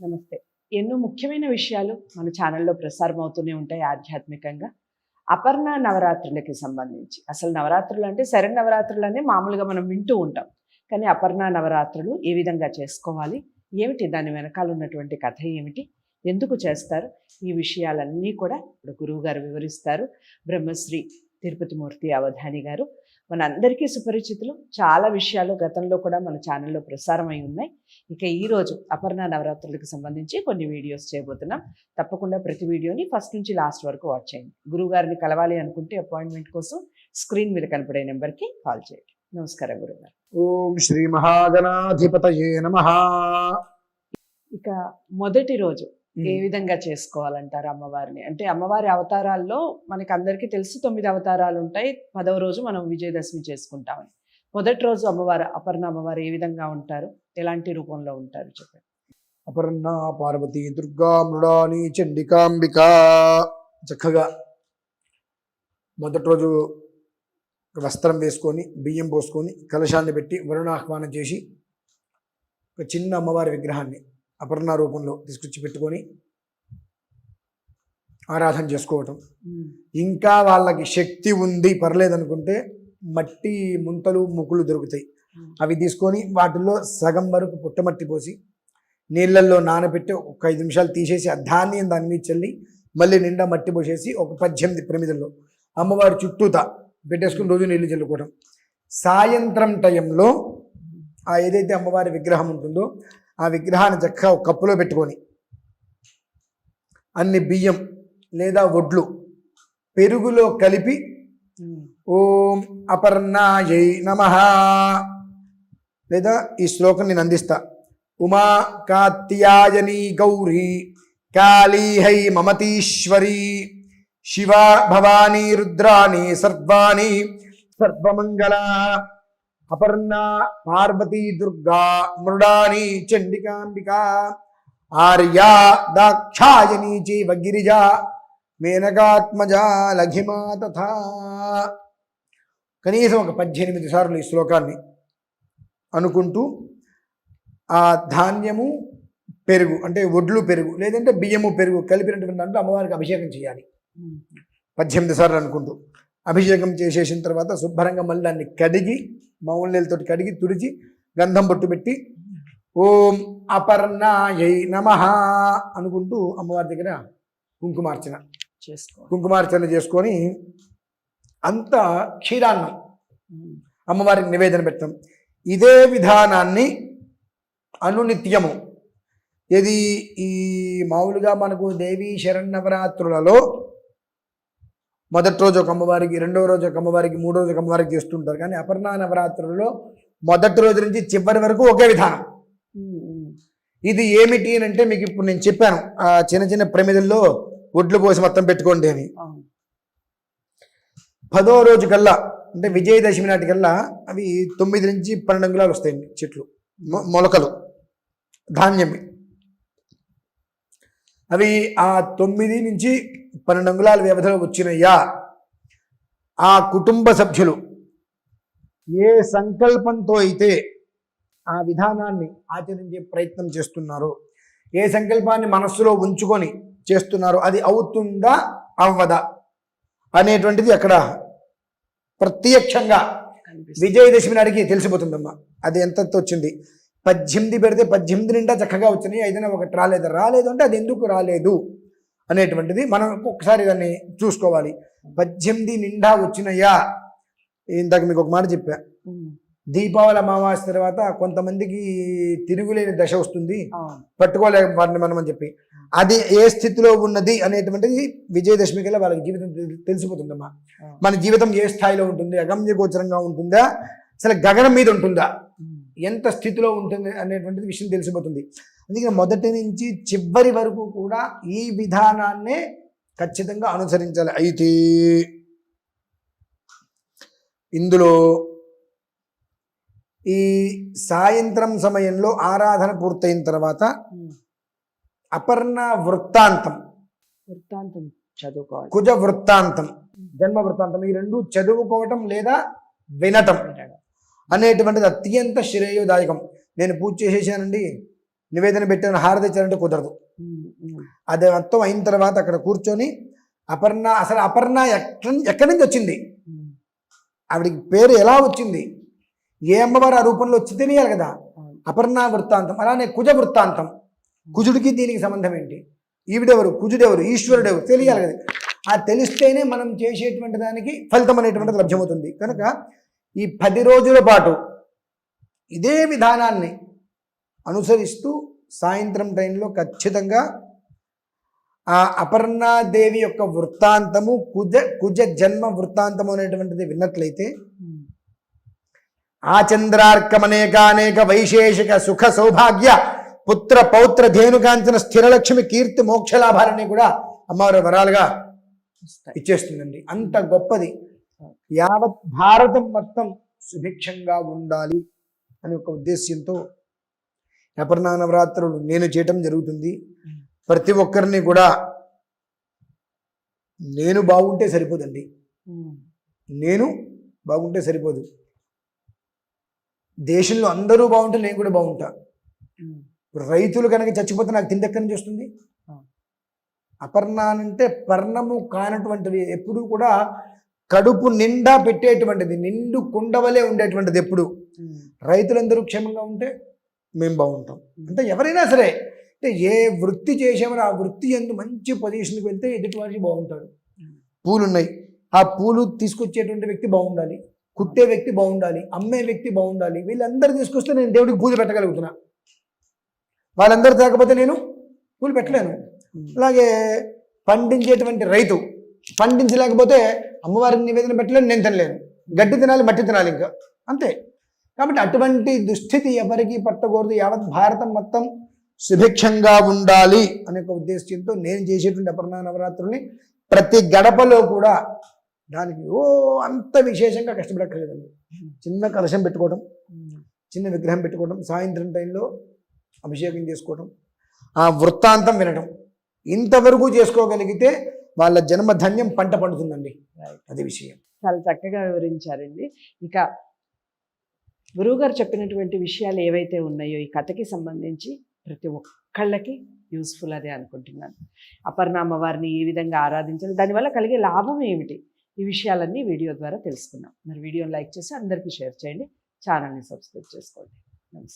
నమస్తే. ఎన్నో ముఖ్యమైన విషయాలు మన ఛానల్లో ప్రసారం అవుతూనే ఉంటాయి ఆధ్యాత్మికంగా. అపర్ణ నవరాత్రులకి సంబంధించి. అసలు నవరాత్రులు అంటే శరణ్ నవరాత్రులు అనే మామూలుగా మనం వింటూ ఉంటాం. కానీ అపర్ణ నవరాత్రులు ఏ విధంగా చేసుకోవాలి? ఏమిటి? దాని వెనకాల ఉన్నటువంటి కథ ఏమిటి? ఎందుకు చేస్తారు? ఈ విషయాలన్నీ కూడా ఇప్పుడు గురువు గారు వివరిస్తారు. బ్రహ్మశ్రీ తిరుపతిమూర్తి అవధాని గారు. మనందరికీ సుపరిచితులు. చాలా విషయాలు గతంలో కూడా మన ఛానల్లో ప్రసారం అయి ఉన్నాయి. ఇక ఈ రోజు అపర్ణ నవరాత్రులకు సంబంధించి కొన్ని వీడియోస్ చేయబోతున్నాం. తప్పకుండా ప్రతి వీడియోని ఫస్ట్ నుంచి లాస్ట్ వరకు వాచ్ చేయండి. గురువు గారిని కలవాలి అనుకుంటే అపాయింట్మెంట్ కోసం స్క్రీన్ మీద కనపడే నెంబర్కి కాల్ చేయండి. నమస్కారం గురుగారు ఓం శ్రీ మహాగణాధిపతయే నమ. ఇక మొదటి రోజు ఏ విధంగా చేసుకోవాలంటారు అమ్మవారిని? అంటే అమ్మవారి అవతారాల్లో మనకి అందరికీ తెలుసు తొమ్మిది అవతారాలు ఉంటాయి పదవ రోజు మనం విజయదశమి చేసుకుంటామని. మొదటి రోజు అమ్మవారు అపర్ణ అమ్మవారు ఏ విధంగా ఉంటారు? ఎలాంటి రూపంలో ఉంటారు చెప్పండి? అపర్ణ పార్వతి దుర్గా మృడాని చండికాంబిక చక్కగా మొదటి రోజు వస్త్రం వేసుకొని బియ్యం పోసుకొని కలశాన్ని పెట్టి వరుణాహ్వానం చేసి ఒక చిన్న అమ్మవారి విగ్రహాన్ని అపర్ణ రూపంలో తీసుకొచ్చి పెట్టుకొని ఆరాధన చేసుకోవటం. ఇంకా వాళ్ళకి శక్తి ఉంది పర్లేదనుకుంటే మట్టి ముంతలు ముక్కులు దొరుకుతాయి. అవి తీసుకొని వాటిల్లో సగం వరకు పుట్టమట్టి పోసి నీళ్ళల్లో నానబెట్టి ఒక ఐదు నిమిషాలు తీసేసి ఆ ధాన్యం దాని మీద చల్లి మళ్ళీ నిండా మట్టి పోసేసి ఒక పద్దెనిమిది ప్రమిదల్లో అమ్మవారి చుట్టూత పెట్టేసుకుని రోజు నీళ్ళు చల్లుకోవడం సాయంత్రం టైంలో ఆ ఏదైతే అమ్మవారి విగ్రహం ఉంటుందో ఆ విగ్రహాన్ని చక్కగా ఒక కప్పులో పెట్టుకొని అన్ని బియ్యం లేదా వడ్లు పెరుగులో కలిపి ఓం అపర్ణాయై నమ. లేదా ఈ శ్లోకం నేను అందిస్తా. ఉమా కాత్యాయని గౌరీ కాళీ హై మమతీశ్వరి శివా భవానీ రుద్రాణి సర్వాణి సర్వమంగళ. అపర్ణ పార్వతీ దుర్గా మృడాని చండికాంబిక ఆర్యా దాక్షాయని చైవ గిరిజా మేనకాత్మజా లఘిమా తథా. కనీసం ఒక పద్దెనిమిది సార్లు ఈ శ్లోకాన్ని అనుకుంటూ ఆ ధాన్యము పెరుగు అంటే వడ్లు పెరుగు లేదంటే బియ్యము పెరుగు కలిపినటువంటి దాంట్లో అమ్మవారికి అభిషేకం చేయాలి. పద్దెనిమిది సార్లు అనుకుంటూ. అభిషేకం చేసేసిన తర్వాత శుభ్రంగా మళ్ళీ దాన్ని కడిగి మామూలు కడిగి తుడిచి గంధం బొట్టు పెట్టి ఓం అపర్ణాయై నమ అనుకుంటూ అమ్మవారి దగ్గర కుంకుమార్చన చేసుకో కుంకుమార్చన చేసుకొని అంత క్షీరాన్నం. అమ్మవారికి నివేదన పెట్టడం ఇదే విధానాన్ని అనునిత్యము. ఇది ఈ మామూలుగా మనకు దేవీ శరణవరాత్రులలో మొదటి రోజు ఒక అమ్మవారికి రెండవ రోజు ఒక అమ్మవారికి మూడో రోజు ఒక అమ్మవారికి చేస్తుంటారు. కానీ అపర్ణ నవరాత్రులలో మొదటి రోజు నుంచి చివరి వరకు ఒకే విధానం. ఇది ఏమిటి అని అంటే మీకు ఇప్పుడు నేను చెప్పాను. ఆ చిన్న చిన్న ప్రమిదల్లో ఒడ్లు పోసి మొత్తం పెట్టుకోండి అని. పదో రోజు కల్లా అంటే విజయదశమి నాటికల్లా అవి తొమ్మిది నుంచి పన్నెండు అంగుళాలు వస్తాయండి చెట్లు మొ- మొలకలు ధాన్యం అవి ఆ తొమ్మిది నుంచి పన్నెండు అంగుళాల వ్యవధిలో వచ్చినయ్యా. ఆ కుటుంబ సభ్యులు ఏ సంకల్పంతో అయితే ఆ విధానాన్ని ఆచరించే ప్రయత్నం చేస్తున్నారో ఏ సంకల్పాన్ని మనస్సులో ఉంచుకొని చేస్తున్నారో అది అవుతుందా అవ్వదా అనేటువంటిది అక్కడ ప్రత్యక్షంగా విజయదశమి నాటికి తెలిసిపోతుందమ్మా. అది ఎంత వచ్చింది? పద్దెనిమిది పెడితే పద్దెనిమిది నిండా చక్కగా వచ్చినాయి. ఏదైనా ఒకటి రాలేదు. రాలేదు అంటే అది ఎందుకు రాలేదు అనేటువంటిది మనం ఒకసారి దాన్ని చూసుకోవాలి. పద్దెనిమిది నిండా వచ్చినాయా? ఇందాక మీకు ఒక మాట చెప్పా. దీపావళి అమావాస్య తర్వాత కొంతమందికి తిరుగులేని దశ వస్తుంది. పట్టుకోలేక మనం అని చెప్పి. అది ఏ స్థితిలో ఉన్నది అనేటువంటిది విజయదశమి కల్లా వాళ్ళకి జీవితం తెలి- తెలిసిపోతుందమ్మా. మన జీవితం ఏ స్థాయిలో ఉంటుంది? అగమ్య గోచరంగా ఉంటుందా? అసలు గగనం మీద ఉంటుందా. ఎంత స్థితిలో ఉంటుంది అనేటువంటిది విషయం తెలిసిపోతుంది. అందుకే మొదటి నుంచి చివరి వరకు కూడా ఈ విధానాన్నే ఖచ్చితంగా అనుసరించాలి. అయితే ఇందులో ఈ సాయంత్రం సమయంలో ఆరాధన పూర్తయిన తర్వాత. అపర్ణ వృత్తాంతం. వృత్తాంతం చదువుకోవాలి. కుజ వృత్తాంతం. జన్మ వృత్తాంతం. ఈ రెండు చదువుకోవటం లేదా వినటం. అనేటువంటిది అత్యంత శ్రేయోదాయకం. నేను పూజ చేసేసానండి నివేదన పెట్టాను హారతి ఇచ్చారంటే కుదరదు. అది మొత్తం అయిన తర్వాత అక్కడ కూర్చొని అపర్ణ అసలు అపర్ణ ఎక్కడ ఎక్కడి నుంచి వచ్చింది? ఆవిడికి పేరు ఎలా వచ్చింది? ఏ అమ్మవారు ఆ రూపంలో వచ్చి తెలియాలి కదా? అపర్ణ వృత్తాంతం అలానే కుజ వృత్తాంతం. కుజుడికి దీనికి సంబంధం ఏంటి? ఈవిడెవరు? కుజుడెవరు? ఈశ్వరుడెవరు? తెలియాలి కదా. ఆ తెలిస్తేనే మనం చేసేటువంటి దానికి ఫలితం అనేటువంటిది లభ్యమవుతుంది. కనుక ఈ పది రోజుల పాటు ఇదే విధానాన్ని అనుసరిస్తూ సాయంత్రం టైంలో ఖచ్చితంగా ఆ అపర్ణాదేవి యొక్క వృత్తాంతము కుజ కుజ జన్మ వృత్తాంతము అనేటువంటిది విన్నట్లయితే. ఆ చంద్రార్కమనేకానేక వైశేషిక సుఖ సౌభాగ్య పుత్ర పౌత్ర ధేనుకాంచన స్థిరలక్ష్మి కీర్తి మోక్షలాభాలని కూడా అమ్మవారి వరాలుగా. ఇచ్చేస్తుందండి అంత గొప్పది యావత్ భారతం మొత్తం సుభిక్షంగా ఉండాలి అనే ఒక ఉద్దేశ్యంతో అపర్ణ నవరాత్రులు నేను చేయటం జరుగుతుంది. ప్రతి ఒక్కరిని కూడా నేను బాగుంటే సరిపోదండి. నేను బాగుంటే సరిపోదు. దేశంలో అందరూ బాగుంటే నేను కూడా బాగుంటా. రైతులు కనుక చచ్చిపోతే నాకు తిండి ఎక్కడి నుంచి వస్తుంది. అపర్ణ అంటే పర్ణము కానటువంటిది. ఎప్పుడు కూడా కడుపు నిండా పెట్టేటువంటిది నిండు కుండవలే ఉండేటువంటిది ఎప్పుడు. రైతులందరూ క్షేమంగా ఉంటే మేము బాగుంటాం. అంటే ఎవరైనా సరే అంటే ఏ వృత్తి చేసేవారు ఆ వృత్తి ఎందు మంచి పొజిషన్కి వెళ్తే ఎదుటి వారికి బాగుంటాడు పూలు ఉన్నాయి ఆ పూలు తీసుకొచ్చేటువంటి వ్యక్తి బాగుండాలి కుట్టే వ్యక్తి బాగుండాలి అమ్మే వ్యక్తి బాగుండాలి వీళ్ళందరూ తీసుకొస్తే నేను దేవుడికి పూజ పెట్టగలుగుతున్నా. వాళ్ళందరూ తేకపోతే నేను పూలు పెట్టలేను. అలాగే పండించేటువంటి రైతు పండించలేకపోతే అమ్మవారికి నివేదన పెట్టలేను నేను తినలేను గడ్డి తినాలి మట్టి తినాలి ఇంకా. అంతే. కాబట్టి అటువంటి దుస్థితి ఎవరికీ పట్టకూడదు. యావత్ భారతం మొత్తం సుభిక్షంగా ఉండాలి అనే ఒక ఉద్దేశంతో నేను చేసేటువంటి అపర్ణ నవరాత్రుల్ని ప్రతి గడపలో కూడా దానికి ఓ అంత విశేషంగా కష్టపడక్కర్లేదండి. చిన్న కలశం పెట్టుకోవడం చిన్న విగ్రహం పెట్టుకోవడం సాయంత్రం టైంలో అభిషేకం చేసుకోవడం ఆ వృత్తాంతం వినడం ఇంతవరకు చేసుకోగలిగితే వాళ్ళ జన్మ ధన్యం పంట పండుతుందండి. అది విషయం. చాలా చక్కగా వివరించారండి. ఇక గురువుగారు చెప్పినటువంటి విషయాలు ఏవైతే ఉన్నాయో ఈ కథకి సంబంధించి ప్రతి ఒక్కళ్ళకి యూస్ఫుల్ అదే అనుకుంటున్నాను. అపర్ణ అమ్మవారిని ఏ విధంగా ఆరాధించాలి దానివల్ల కలిగే లాభం ఏమిటి? ఈ విషయాలన్నీ వీడియో ద్వారా తెలుసుకున్నాం మరి వీడియోని లైక్ చేసి అందరికీ షేర్ చేయండి. ఛానల్ని సబ్స్క్రైబ్ చేసుకోండి. నమస్తే.